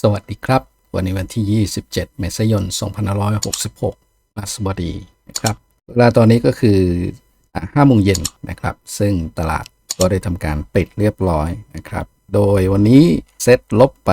สวัสดีครับ วันนี้วันที่ 27 เมษายน 2566มาสบดีนะครับ เวลาตอนนี้ก็คือ5โมงเย็นนะครับ ซึ่งตลาดก็ได้ทำการปิดเรียบร้อยนะครับ โดยวันนี้เซ็ตลบไป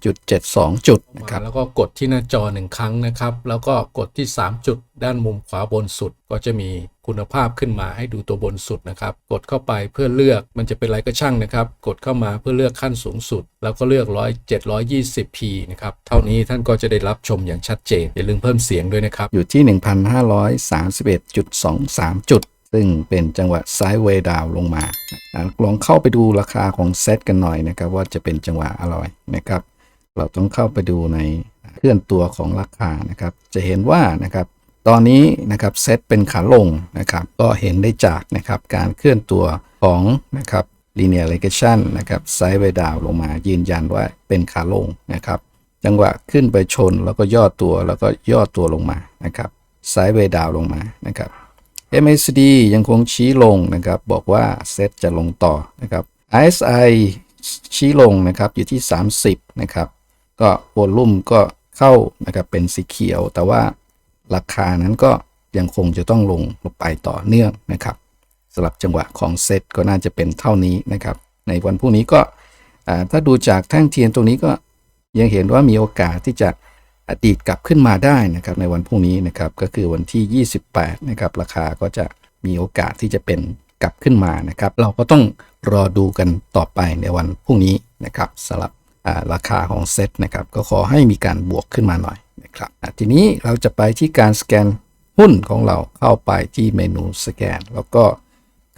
12.72 จุดนะครับแล้วก็กดที่หน้าจอหนึ่งครั้งนะครับ แล้วก็กดที่ 3 จุดด้านมุมขวาบนสุด ก็จะมีคุณภาพขึ้นมาให้ดูตัวบนสุดนะครับ กดเข้าไปเพื่อเลือกมันจะเป็นอะไรก็ช่างนะครับ กดเข้ามาเพื่อเลือกขั้นสูงสุด แล้วก็เลือก100 720p นะครับ เท่านี้ท่านก็จะได้รับชมอย่างชัดเจนอย่าลืมเพิ่มเสียงด้วยนะครับ อยู่ที่ 1,531.23 จุด ซึ่งเป็นจังหวะไซด์เวย์ดาวลงมา ลองเข้าไปดูราคาของเซตกันหน่อยนะครับ ว่าจะเป็นจังหวะอะไรนะครับ เราต้องเข้าไปดูในเคลื่อนตัวของราคานะครับ จะเห็นว่านะครับ ตอนนี้นะครับเซตเป็นขาลงนะครับ ก็เห็นได้จากนะครับการเคลื่อนตัวของนะครับ linear regression นะครับไซด์เวดาวลงมายืนยันว่าเป็นขาลงนะครับ จังหวะขึ้นไปชนแล้วก็ย่อตัวแล้วก็ย่อตัวลงมานะครับไซด์เวดาวลงมานะครับ MACD ยังคงชี้ลงนะครับ บอกว่าเซตจะลงต่อนะครับ RSI ชี้ลงนะครับอยู่ที่ 30 นะครับ ก็วอลุ่มก็เข้านะครับเป็นสีเขียว แต่ว่าราคานั้นก็ยังคงจะต้องลงลงไปต่อเนื่องนะครับสำหรับจังหวะของเซตก็น่าจะเป็นเท่านี้นะครับ ในวันพรุ่งนี้ก็ถ้าดูจากแท่งเทียนตรงนี้ก็ยังเห็นว่ามีโอกาสที่จะ อดีตกลับขึ้นมาได้นะครับในวันพรุ่งนี้นะครับก็คือวันที่ 28นะครับราคาก็จะมีโอกาสที่จะเป็นกลับขึ้นมานะครับเราก็ต้องรอดูกันต่อไปในวันพรุ่งนี้นะครับสำหรับราคาของเซ็ตนะครับก็ขอให้มีการบวกขึ้นมาหน่อยนะครับทีนี้เราจะไปที่การสแกนหุ้นของเราเข้าไปที่เมนูสแกน แล้วก็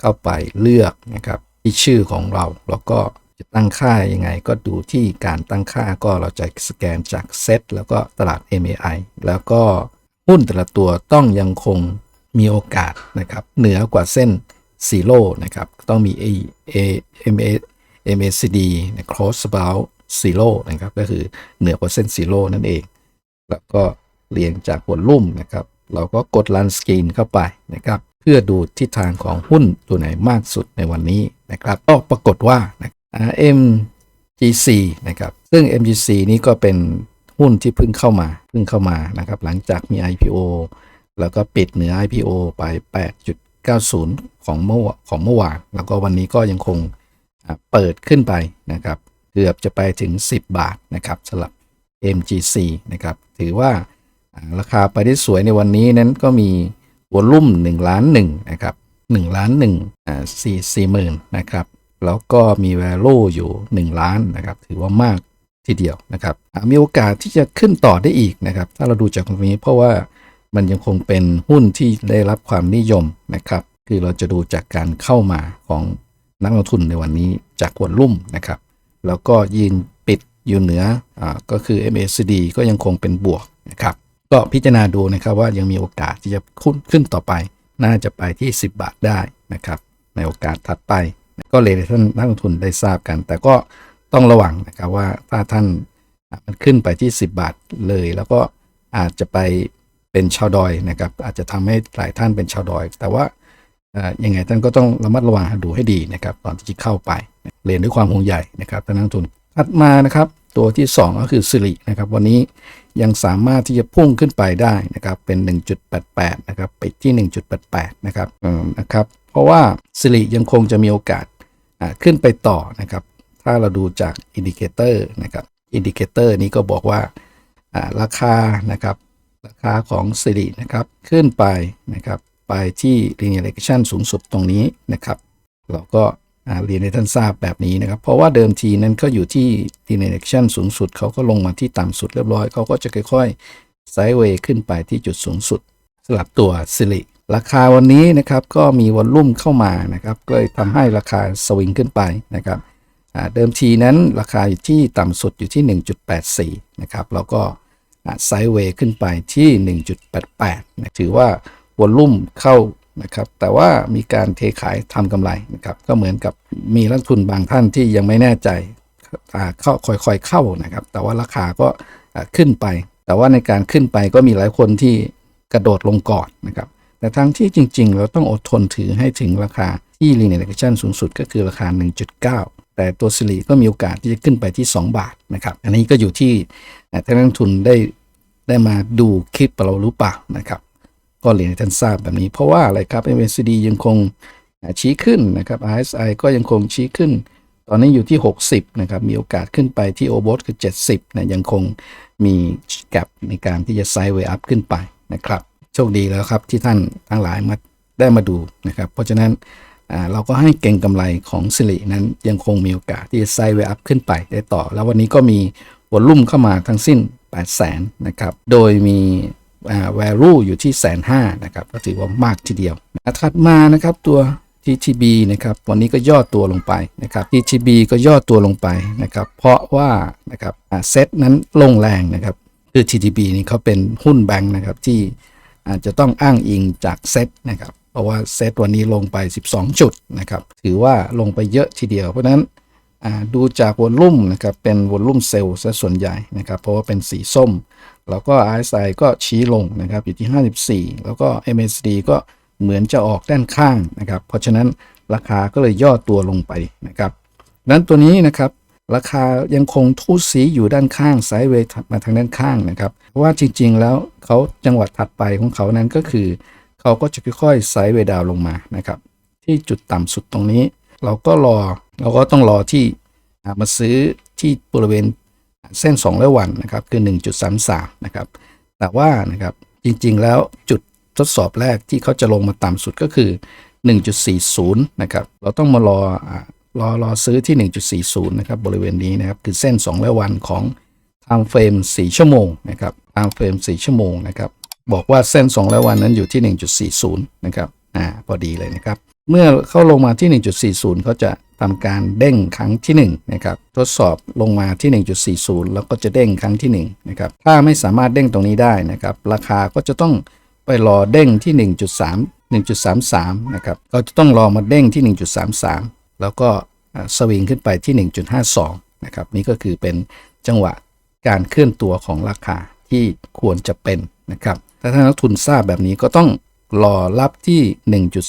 เข้าไปเลือกนะครับที่ชื่อของเราแล้วก็จะตั้งค่ายังไง ก็ดูที่การตั้งค่าก็เราจะสแกนจากเซตแล้วก็ตลาด MAI แล้วก็หุ้นแต่ละตัวต้องยังคงมีโอกาสนะครับเหนือกว่าเส้นซีโร่นะครับต้องมี A A M A MACD cross about zero นะครับก็คือเหนือกว่าเส้นซีโร่นั่นเอง แล้วก็เรียงจากวอลลุ่มนะครับ เราก็กด Run Screen เข้าไปนะครับ เพื่อดูทิศทางของหุ้นตัวไหนมากสุดในวันนี้นะครับก็ปรากฏว่านะอ่า MGC นะครับ ซึ่ง MGC นี้ก็เป็นหุ้นที่เพิ่งเข้ามาเพิ่งเข้ามานะครับ หลังจากมี IPO แล้วก็ปิดเหนือ IPO ไป 8.90 ของเมื่อของเมื่อวาน แล้วก็วันนี้ก็ยังคงเปิดขึ้นไปนะครับ เกือบจะไปถึง 10 บาทนะครับสำหรับ MGC นะครับ ถือว่าราคาไปได้สวยในวันนี้นั้นก็มีวอลลุ่ม1ล้าน1นะครับ1ล้าน1อ่า4 4หมื่นนะครับ แล้วก็มี value อยู่ 1 ล้านนะครับ ถือว่ามากทีเดียวนะครับ มีโอกาสที่จะขึ้นต่อได้อีกนะครับ ถ้าเราดูจากตรงนี้เพราะว่ามันยังคงเป็นหุ้นที่ได้รับความนิยมนะครับ คือเราจะดูจากการเข้ามาของนักลงทุนในวันนี้จากวอลลุ่มนะครับ แล้วก็ยืนปิดอยู่เหนืออ่าก็คือ MACD ก็ยังคงเป็นบวกนะครับ ก็พิจารณาดูนะครับว่ายังมีโอกาสที่จะขึ้นขึ้นต่อไป น่าจะไปที่ 10 บาทได้นะครับ ในโอกาสถัดไป ก็เลยท่านนักลงทุนได้ทราบกัน แต่ก็ต้องระวังนะครับว่าถ้าท่านมันขึ้นไปที่ 10 บาทเลย แล้วก็อาจจะไปเป็นชาวดอยนะครับ อาจจะทำให้หลายท่านเป็นชาวดอย แต่ว่าเอ่อยังไงท่านก็ต้องระมัดระวังดูให้ดีนะครับ ตอนที่จะเข้าไปเรียนด้วยความห่วงใยนะครับท่านนักลงทุนถัดมานะครับ ตัวที่ 2 ก็คือสิรินะครับ วันนี้ยังสามารถที่จะพุ่งขึ้นไปได้นะครับเป็น 1.88 นะครับไปที่ 1.88 นะครับอ่อนะครับ เพราะว่าสิริยังคงจะมีโอกาสขึ้นไปต่อนะครับ ถ้าเราดูจากอินดิเคเตอร์นะครับอินดิเคเตอร์นี้ก็บอกว่าราคานะครับราคาของสิรินะครับขึ้นไปนะครับไปที่ linear regression สูงสุดตรงนี้นะครับ เราก็เรียนให้ท่านทราบแบบนี้นะครับ เพราะว่าเดิมทีนั้นก็อยู่ที่ linear regression สูงสุดเขาก็ลงมาที่ต่ำสุดเรียบร้อยเขาก็จะค่อยๆไซด์เวย์ขึ้นไปที่จุดสูงสุดสำหรับตัวสิริ ราคาวันนี้นะครับก็มีวอลลุ่มเข้ามานะครับก็เลยทำให้ราคาสวิงขึ้นไปนะครับเดิมทีนั้นราคาอยู่ที่ต่ำสุดอยู่ที่ 1.84 นะครับแล้วก็ไซด์เวย์ขึ้นไปที่ 1.88นะถือว่าวอลลุ่มเข้านะครับแต่ว่ามีการเทขายทำกำไรนะครับก็เหมือนกับมีนักทุนบางท่านที่ยังไม่แน่ใจเข้าค่อยๆเข้านะครับแต่ว่าราคาก็ขึ้นไป แต่ว่าในการขึ้นไปก็มีหลายคนที่กระโดดลงก่อนนะครับ แต่ทั้งที่จริง ๆ เราต้องอดทนถือให้ถึงราคาที่ linear regression สูงสุดก็คือราคา 1.9 แต่ตัวสิริก็มีโอกาสที่จะขึ้นไปที่ 2 บาทนะครับ อันนี้ก็อยู่ที่ท่านนักลงทุนได้ได้มาดูคลิปเราหรือเปล่านะครับ ก็เรียนให้ท่านทราบแบบนี้ เพราะว่าอะไรครับ MACD ยังคงชี้ขึ้นนะครับ RSI ก็ยังคงชี้ขึ้น ตอนนี้อยู่ที่ 60 นะครับ มีโอกาสขึ้นไปที่ o b o t คือ 70นะยังคงมีแกลบในการที่จะไซด์เวย์อัพขึ้นไปนะครับ โชคดีแล้วครับที่ท่านทั้งหลายมาได้มาดูนะครับ เพราะฉะนั้นเราก็ให้เก่งกำไรของสิรินั้นยังคงมีโอกาสที่จะไซด์เวอัพขึ้นไปได้ต่อ แล้ววันนี้ก็มีวอลลุ่มเข้ามาทั้งสิ้น 8 0 0 0 0 0นะครับ โดยมีอ่า value อยู่ที่แสนห้านะครับก็ถือว่ามากทีเดียวนะถัดมานะครับตัว TTB นะครับวันนี้ก็ย่อตัวลงไปนะครับ TTB ก็ย่อตัวลงไปนะครับ เพราะว่านะครับเซตนั้นลงแรงนะครับคือ TTB นี่เขาเป็นหุ้นแบงค์นะครับที่ อาจจะต้องอ้างอิงจากเซตนะครับ เพราะว่าเซตวันนี้ลงไป 12 จุดนะครับ ถือว่าลงไปเยอะทีเดียว เพราะฉะนั้นดูจากวอลลุ่มนะครับเป็นวอลลุ่มเซลล์ซะส่วนใหญ่นะครับ เพราะว่าเป็นสีส้ม แล้วก็ RSI ก็ชี้ลงนะครับอยู่ที่ 54 แล้วก็ MACD ก็เหมือนจะออกด้านข้างนะครับ เพราะฉะนั้นราคาก็เลยย่อตัวลงไปนะครับนั้นตัวนี้นะครับ ราคายังคงทูสีอยู่ด้านข้างไซด์เวย์มาทางด้านข้างนะครับ เพราะว่าจริงๆแล้วเขาจังหวัดถัดไปของเขานั้นก็คือ เขาก็จะค่อยๆไซด์เวย์ดาวลงมานะครับ ที่จุดต่ำสุดตรงนี้ เราก็รอเราก็ต้องรอที่มาซื้อที่บริเวณเส้น2ร้อยวันนะครับคือ 1.33 นะครับ แต่ว่านะครับจริงๆแล้วจุดทดสอบแรกที่เขาจะลงมาต่ำสุดก็คือ 1.40 นะครับ เราต้องมารอ รอรอซื้อที่ 1.40 นะครับ บริเวณนี้นะครับ คือเส้น2ร้อยวันของทางเฟรม4ชั่วโมงนะครับทางเฟรม4ชั่วโมงนะครับ บอกว่าเส้น2ร้อยวันนั้นอยู่ที่ 1.40 นะครับ อ่า พอดีเลยนะครับ เมื่อเข้าลงมาที่ 1.40 เขาจะทำการเด้งครั้งที่1นะครับ ทดสอบลงมาที่ 1.40 แล้วก็จะเด้งครั้งที่1นะครับ ถ้าไม่สามารถเด้งตรงนี้ได้นะครับ ราคาก็จะต้องไปรอเด้งที่ 1.3 1.33 นะครับก็จะต้องรอมาเด้งที่ 1.33 แล้วก็สวิงขึ้นไปที่ 1.52 นะครับ นี่ก็คือเป็นจังหวะการเคลื่อนตัวของราคาที่ควรจะเป็นนะครับถ้าท่านนักทุนทราบแบบนี้ก็ต้องรอรับที่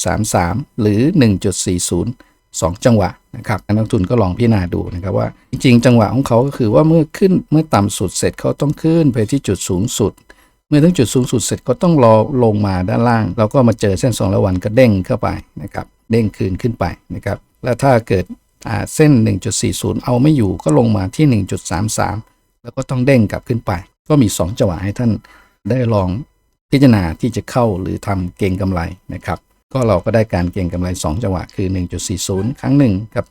1.33 หรือ 1.40 2 จังหวะนะครับนักทุนก็ลองพิจารณาดูนะครับว่า จริงๆ จังหวะของเขาก็คือว่าเมื่อขึ้นเมื่อต่ำสุดเสร็จเขาต้องขึ้นไปที่จุดสูงสุด เมื่อถึงจุดสูงสุดเสร็จก็ต้องรอลงมาด้านล่างแล้วก็มาเจอเส้น2ร้อยวันก็เด้งเข้าไปนะครับเด้งคืนขึ้นไปนะครับ แล้วถ้าเกิดเส้น 1.40 เอาไม่อยู่ก็ลงมาที่ 1.33 แล้วก็ต้องเด้งกลับขึ้นไป ก็มี 2 จังหวะให้ท่านได้ลองพิจารณาที่จะเข้าหรือทำเก็งกำไรนะครับ ก็เราก็ได้การเก็งกำไร 2 จังหวะคือ 1.40 ครั้งหนึ่งกับ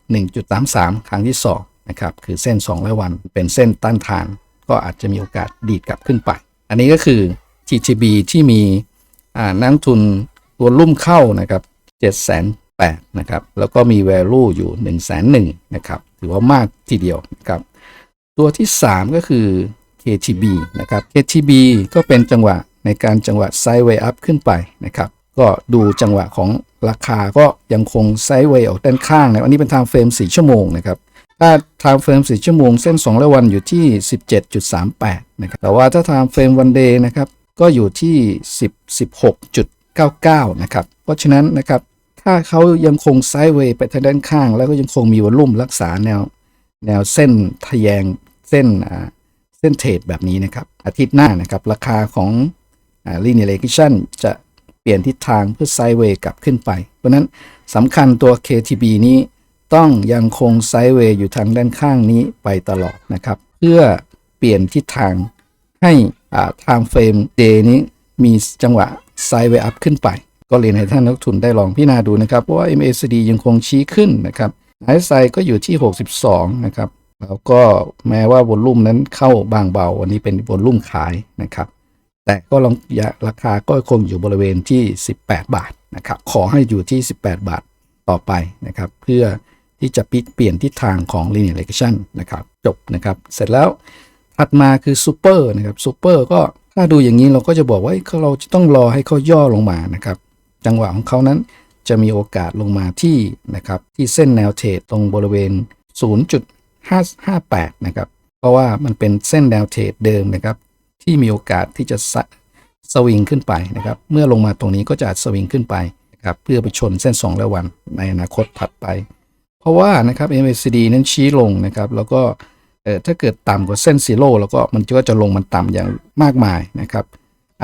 1.33 ครั้งที่2นะครับคือเส้น2ร้อยวัน เป็นเส้นต้านทาน ก็อาจจะมีโอกาสดีดกลับขึ้นไป อันนี้ก็คือ TTB ที่มีนักทุนตัวรุ่มเข้านะครับ7 8 0 0 นะครับแล้วก็มี value อยู่1 1 0 0 0นะครับถือว่ามากทีเดียวนะครับตัวที่ 3 ก็คือ KTB นะครับ KTB ก็เป็นจังหวะในการจังหวะไซด์เวย์อัพขึ้นไปนะครับก็ดูจังหวะของราคาก็ยังคงไซด์เวย์ออกด้านข้างนะอันนี้เป็นไทม์เฟรม4ชั่วโมงนะครับถ้าไทม์เฟรม4ชั่วโมงเส้น2ร้อยวันอยู่ที่ 17.38นะครับแต่ว่าถ้าไทม์เฟรมวันเดย์นะครับก็อยู่ที่ 10 16.99 นะครับ เพราะฉะนั้นนะครับ ถ้าเขายังคงไซด์เวย์ไปทางด้านข้าง แล้วก็ยังคงมีวอลลุ่มรักษาแนวแนวเส้นทะแยงเส้นอ่าเส้นเทรดแบบนี้นะครับ อาทิตย์หน้านะครับ ราคาของอ่า linear regression จะเปลี่ยนทิศทางเพื่อไซด์เวย์กลับขึ้นไป เพราะนั้นสำคัญตัว KTB นี้ต้องยังคงไซด์เวย์อยู่ทางด้านข้างนี้ไปตลอดนะครับ เพื่อเปลี่ยนทิศทางให้อ่า time frame day นี้มีจังหวะไซด์เวย์อัพขึ้นไป ก็เรียนให้ท่านนักทุนได้ลองพิจารณาดูนะครับเพราะว่า MACD ยังคงชี้ขึ้นนะครับ RSI ก็อยู่ที่ 62 นะครับ แล้วก็แม้ว่าวอลลุ่มนั้นเข้าบางเบา วันนี้เป็นวอลลุ่มขายนะครับ แต่ก็ลองยาราคาก็คงอยู่บริเวณที่ 18 บาทนะครับ ขอให้อยู่ที่ 18 บาทต่อไปนะครับ เพื่อที่จะปิดเปลี่ยนทิศทางของ linear regression นะครับ จบนะครับ เสร็จแล้วถัดมาคือซูเปอร์นะครับซูเปอร์ก็ถ้าดูอย่างนี้เราก็จะบอกว่าเอ้ยเราจะต้องรอให้เขาย่อลงมานะครับ จังหวะของเขานั้นจะมีโอกาสลงมาที่นะครับที่เส้นแนวเทรดตรงบริเวณ 0.558 นะครับ เพราะว่ามันเป็นเส้นแนวเทรดเดิมนะครับ ที่มีโอกาสที่จะสสวิงขึ้นไปนะครับ เมื่อลงมาตรงนี้ก็จะสวิงขึ้นไปนะครับเพื่อไปชนเส้น2ร้อยวันในอนาคตถัดไป เพราะว่านะครับ MACD นั้นชี้ลงนะครับ แล้วก็เอ่อถ้าเกิดต่ำกว่าเส้นซีโร่แล้วก็มันก็จะลงมันต่ำอย่างมากมายนะครับ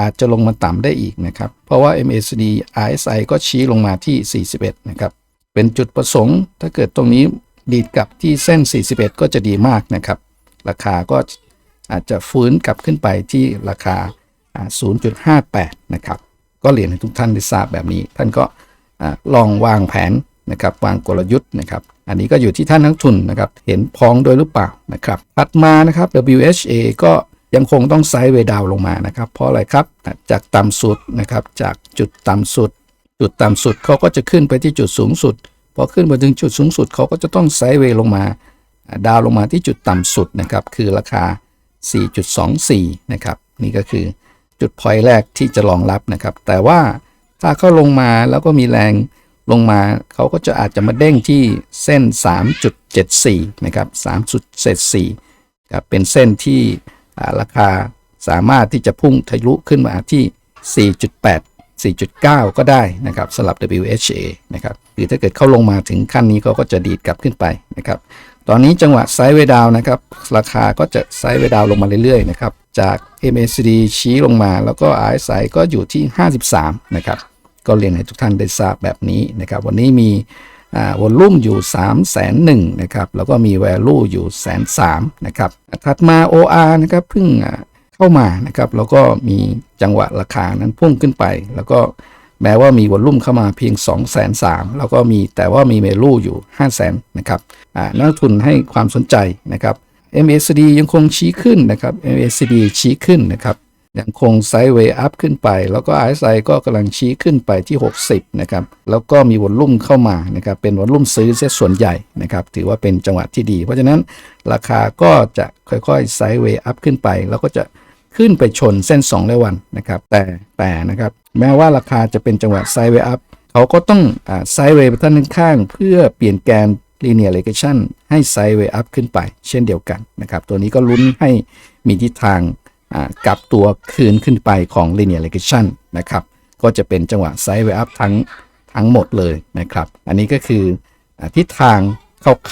อาจจะลงมาต่ำได้อีกนะครับ เพราะว่า MACD RSI ก็ชี้ลงมาที่ 41 นะครับ เป็นจุดประสงค์ ถ้าเกิดตรงนี้ดีดกลับที่เส้น 41 ก็จะดีมากนะครับ ราคาก็อาจจะฟื้นกลับขึ้นไปที่ราคา 0.58 นะครับ ก็เรียนให้ทุกท่านได้ทราบแบบนี้ ท่านก็ลองวางแผนนะครับ วางกลยุทธ์นะครับ อันนี้ก็อยู่ที่ท่านนักทุนนะครับ เห็นพ้องด้วยหรือเปล่านะครับ ถัดมานะครับ WHA ก็ ยังคงต้องไซด์เวดาวลงมานะครับ เพราะอะไรครับจากต่ำสุดนะครับจากจุดต่ำสุด จุดต่ำสุดเขาก็จะขึ้นไปที่จุดสูงสุดพอขึ้นไปถึงจุดสูงสุดเขาก็จะต้องไซด์เวย์ลงมา ดาวลงมาที่จุดต่ำสุดนะครับคือราคา 4.24 นะครับ นี่ก็คือจุดพอยต์แรกที่จะรองรับนะครับ แต่ว่าถ้าเขาลงมาแล้วก็มีแรงลงมาเขาก็จะอาจจะมาเด้งที่เส้น 3.74 นะครับ 3.74ครับเป็นเส้นที่ ราคาสามารถที่จะพุ่งทะลุขึ้นมาที่ 4.8 4.9 ก็ได้นะครับสำหรับ WHA นะครับหรือถ้าเกิดเข้าลงมาถึงขั้นนี้เขาก็จะดีดกลับขึ้นไปนะครับตอนนี้จังหวะไซด์เวดาวนะครับราคาก็จะไซด์เวดาวลงมาเรื่อยๆนะครับจาก MACD ชี้ลงมาแล้วก็ RSI ก็อยู่ที่ 53 นะครับก็เรียนให้ทุกท่านได้ทราบแบบนี้นะครับวันนี้มี วอลลุ่มอยู่ 3 0 0 0 0นะครับแล้วก็มี value อยู่แสนสามนะครับถัดมา OR นะครับเพิ่งเข้ามานะครับแล้วก็มีจังหวะราคานั้นพุ่งขึ้นไป แล้วก็แม้ว่ามีวอลลุ่มเข้ามาเพียง 2 3 0 0 0แล้วก็มีแต่ว่ามีเมลูอยู่ 5 0 0 0 0 0นะครับอ่านักทุนให้ความสนใจนะครับ MACD ยังคงชี้ขึ้นนะครับ MACD ชี้ขึ้นนะครับ ยังคงไซด์เวย์อัพขึ้นไป แล้วก็ RSI ก็กำลังชี้ขึ้นไปที่ 60 นะครับ แล้วก็มีวอลลุ่มเข้ามานะครับ เป็นวอลลุ่มซื้อเสียส่วนใหญ่นะครับ ถือว่าเป็นจังหวะที่ดี เพราะฉะนั้นราคาก็จะค่อยๆไซด์เวย์อัพขึ้นไป แล้วก็จะขึ้นไปชนเส้น2ระวันนะครับ แต่แต่นะครับ แม้ว่าราคาจะเป็นจังหวะไซด์เวย์อัพเขาก็ต้องอ่าไซด์เวย์ไปด้านข้างเพื่อเปลี่ยนแกน linear regression ให้ไซด์เวย์อัพขึ้นไป เช่นเดียวกันนะครับ ตัวนี้ก็ลุ้นให้มีทิศทาง กลับตัวคืนขึ้นไปของ linear regression นะครับ ก็จะเป็นจังหวะไซด์เวย์อัพทั้งทั้งหมดเลยนะครับ อันนี้ก็คืออทิศทาง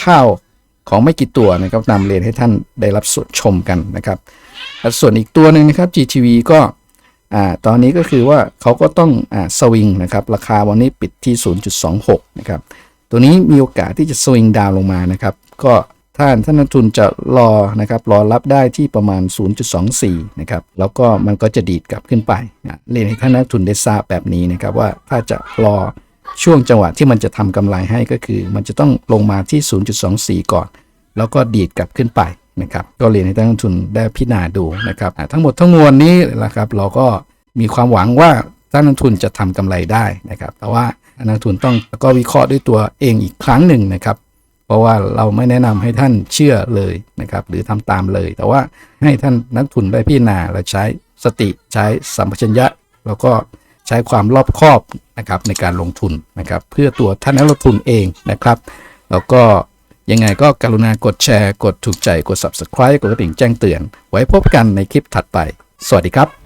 คร่าวๆของไม่กี่ตัวนะครับนำเรียนให้ท่านได้รับสชมกันนะครับส่วนอีกตัวหนึ่งนะครับ GTV ก็อตอนนี้ก็คือว่าเขาก็ต้องอสวิงนะครับ ราคาวันนี้ปิดที่ 0.26 นะครับ ตัวนี้มีโอกาสที่จะสวิงดาวลงมานะครับ ก็ ท่านท่านนักทุนจะรอนะครับรอรับได้ที่ประมาณ 0.24 นะครับ แล้วก็มันก็จะดีดกลับขึ้นไปนะเรียนให้ท่านนักทุนได้ทราบแบบนี้นะครับว่าถ้าจะรอช่วงจังหวะที่มันจะทำกำไรให้ก็คือ มันจะต้องลงมาที่ 0.24 ก่อน แล้วก็ดีดกลับขึ้นไปนะครับ ก็เรียนให้ท่านนักทุนได้พิจารณาดูนะครับทั้งหมดทั้งมวลนี้นะครับเราก็มีความหวังว่าท่านนักทุนจะทำกำไรได้นะครับ แต่ว่านักทุนต้องก็วิเคราะห์ด้วยตัวเองอีกครั้งหนึ่งนะครับ เพราะว่าเราไม่แนะนำให้ท่านเชื่อเลยนะครับ หรือทำตามเลย แต่ว่าให้ท่านนักทุนได้พิจารณาและใช้สติใช้สัมปชัญญะ แล้วก็ใช้ความรอบคอบนะครับในการลงทุนนะครับ เพื่อตัวท่านนักลงทุนเองนะครับ แล้วก็ยังไงก็กรุณากดแชร์ กดถูกใจ กด subscribe กดกระดิ่งแจ้งเตือน ไว้พบกันในคลิปถัดไป สวัสดีครับ